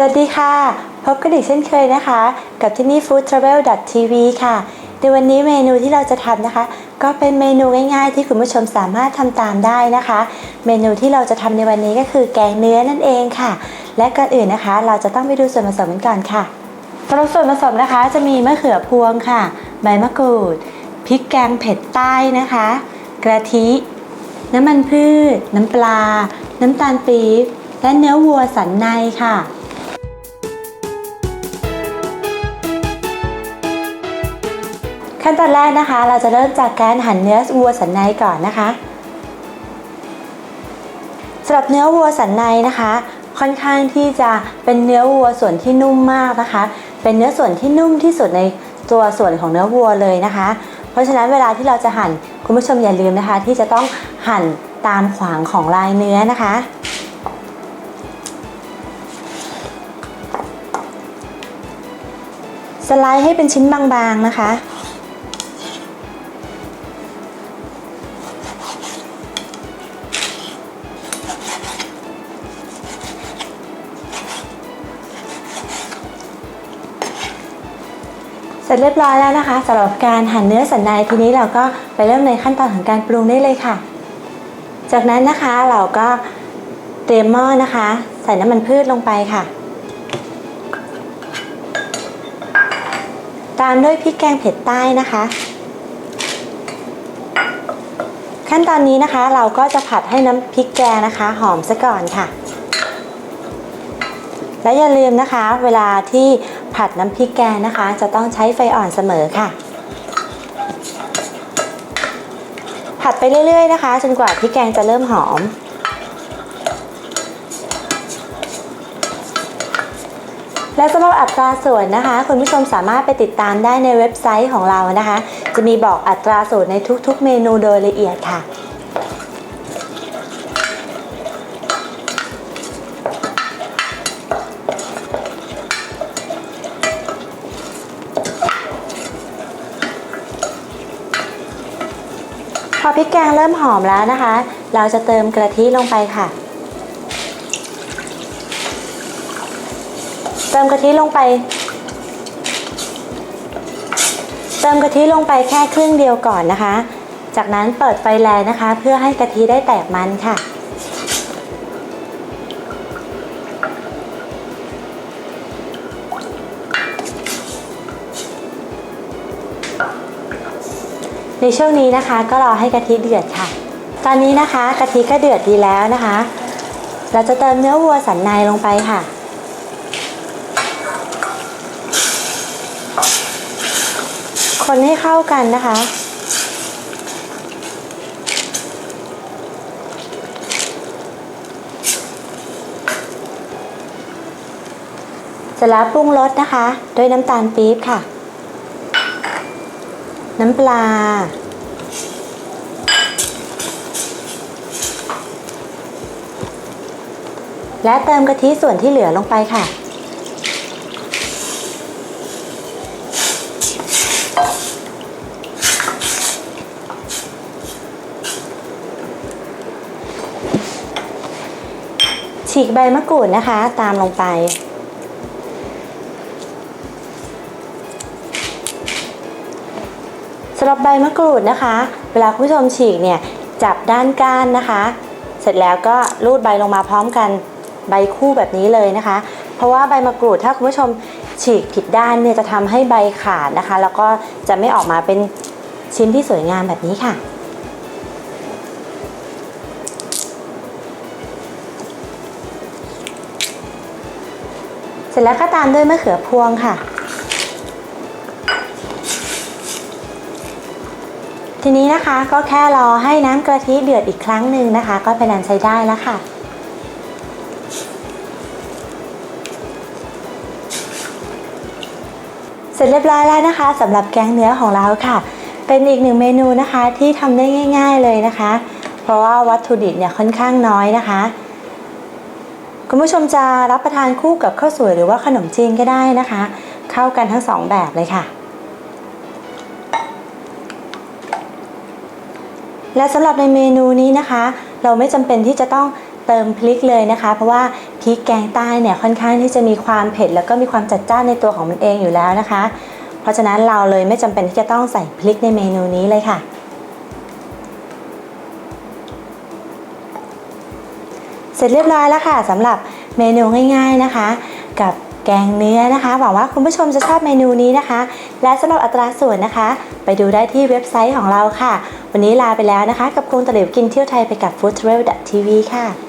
สวัสดีค่ะ พบกันอีกเช่นเคยนะคะ กับที่นี่ foodtravel.tv ค่ะ ในวันนี้เมนูที่เราจะทำนะคะ ก็เป็นเมนูง่ายๆ ที่คุณผู้ชมสามารถทำตามได้นะคะ เมนูที่เราจะทำในวันนี้ก็คือแกงเนื้อนั่นเองค่ะ และก่อนอื่นนะคะ เราจะต้องไปดูส่วนผสมกันก่อนค่ะสำหรับส่วนผสมนะคะจะมีมะเขือพวงค่ะ ใบมะกรูดพริกแกงเผ็ดใต้นะคะ กระทิ น้ำมันพืช น้ำปลา น้ำตาลปี๊บและเนื้อวัวสันในค่ะ ขั้นตอนแรกนะคะ เราจะเริ่มจากการหั่นเนื้อวัวสันในก่อนนะคะสำหรับเนื้อวัวสันในนะคะ ค่อนข้างที่จะเป็นเนื้อวัวส่วนที่นุ่มมากนะคะ เป็นเนื้อส่วนที่นุ่มที่สุดในตัวส่วนของเนื้อวัวเลยนะคะ เพราะฉะนั้นเวลาที่เราจะหั่นคุณผู้ชมอย่าลืมนะคะ ที่จะต้องหั่นตามขวางของลายเนื้อนะคะสไลด์ให้เป็นชิ้นบางๆนะคะ สร็จเรียบร้อยแล้วนะคะสำหรับการหั่นเนื้อสันในทีนี้เราก็ไปเริ่มในขั้นตอนของการปรุงได้เลยค่ะ จากนั้นนะคะเราก็เตรียมหม้อนะคะ ใส่น้ำมันพืชลงไปค่ะ ตามด้วยพริกแกงเผ็ดใต้นะคะ ขั้นตอนนี้นะคะเราก็จะผัดให้น้ำพริกแกงนะคะ หอมซะก่อนค่ะ และอย่าลืมนะคะ เวลาที่ ผัดน้ำพริกแกงนะคะ จะต้องใช้ไฟอ่อนเสมอค่ะ ผัดไปเรื่อย ๆ นะคะ จนกว่าพริกแกงจะเริ่มหอม และสำหรับอัตราส่วนนะคะ คุณผู้ชมสามารถไปติดตามได้ในเว็บไซต์ของเรานะคะ จะมีบอกอัตราส่วนในทุกๆ เมนูโดยละเอียดค่ะ อพริกแกงเริ่มหอมแล้วนะคะ เราจะเติมกะทิลงไปค่ะ เติมกะทิลงไป เติมกะทิลงไปแค่ครึ่งเดียวก่อนนะคะ จากนั้นเปิดไฟแรงนะคะ เพื่อให้กะทิได้แตกมันค่ะ ในช่วงนี้นะคะก็รอให้กะทิเดือดค่ะ ตอนนี้นะคะกะทิก็เดือดดีแล้วนะคะ เราจะเติมเนื้อวัวสันในลงไปค่ะ คนให้เข้ากันนะคะเสร็จแล้วปรุงรสนะคะ ด้วยน้ำตาลปี๊บค่ะ น้ำปลา และเติมกะทิส่วนที่เหลือลงไปค่ะ ฉีกใบมะกรูดนะคะตามลงไป สำหรับใบมะกรูดนะคะ เวลาคุณผู้ชมฉีกเนี่ยจับด้านก้านนะคะ เสร็จแล้วก็รูดใบลงมาพร้อมกันใบคู่แบบนี้เลยนะคะ เพราะว่าใบมะกรูดถ้าคุณผู้ชมฉีกผิดด้านเนี่ยจะทำให้ใบขาดนะคะ แล้วก็จะไม่ออกมาเป็นชิ้นที่สวยงามแบบนี้ค่ะ เสร็จแล้วก็ตามด้วยมะเขือพวงค่ะ ทีนี้นะคะก็แค่รอให้น้ำกะทิเดือดอีกครั้งหนึ่งนะคะ ก็เป็นอันใช้ได้แล้วค่ะ เสร็จเรียบร้อยแล้วนะคะสำหรับแกงเนื้อของเราค่ะ เป็นอีกหนึ่งเมนูนะคะที่ทำได้ง่าย ๆเลยนะคะ เพราะว่าวัตถุดิบเนี่ยค่อนข้างน้อยนะคะ คุณผู้ชมจะรับประทานคู่กับข้าวสวยหรือว่าขนมจีนก็ได้นะคะ เข้ากันทั้งสองแบบเลยค่ะ และสำหรับในเมนูนี้นะคะ เราไม่จำเป็นที่จะต้องเติมพริกเลยนะคะ เพราะว่าพริกแกงใต้เนี่ยค่อนข้างที่จะมีความเผ็ด แล้วก็มีความจัดจ้านในตัวของมันเองอยู่แล้วนะคะ เพราะฉะนั้นเราเลยไม่จำเป็นที่จะต้องใส่พริกในเมนูนี้เลยค่ะ เสร็จเรียบร้อยแล้วค่ะสำหรับเมนูง่าย ๆนะคะ กับ แกงเนื้อนะคะ หวังว่าคุณผู้ชมจะชอบเมนูนี้นะคะ และสำหรับอัตราส่วนนะคะ ไปดูได้ที่เว็บไซต์ของเราค่ะ วันนี้ลาไปแล้วนะคะ กับกรุณตะหลิวกินเที่ยวไทยไปกับ foodtravel.tv ค่ะ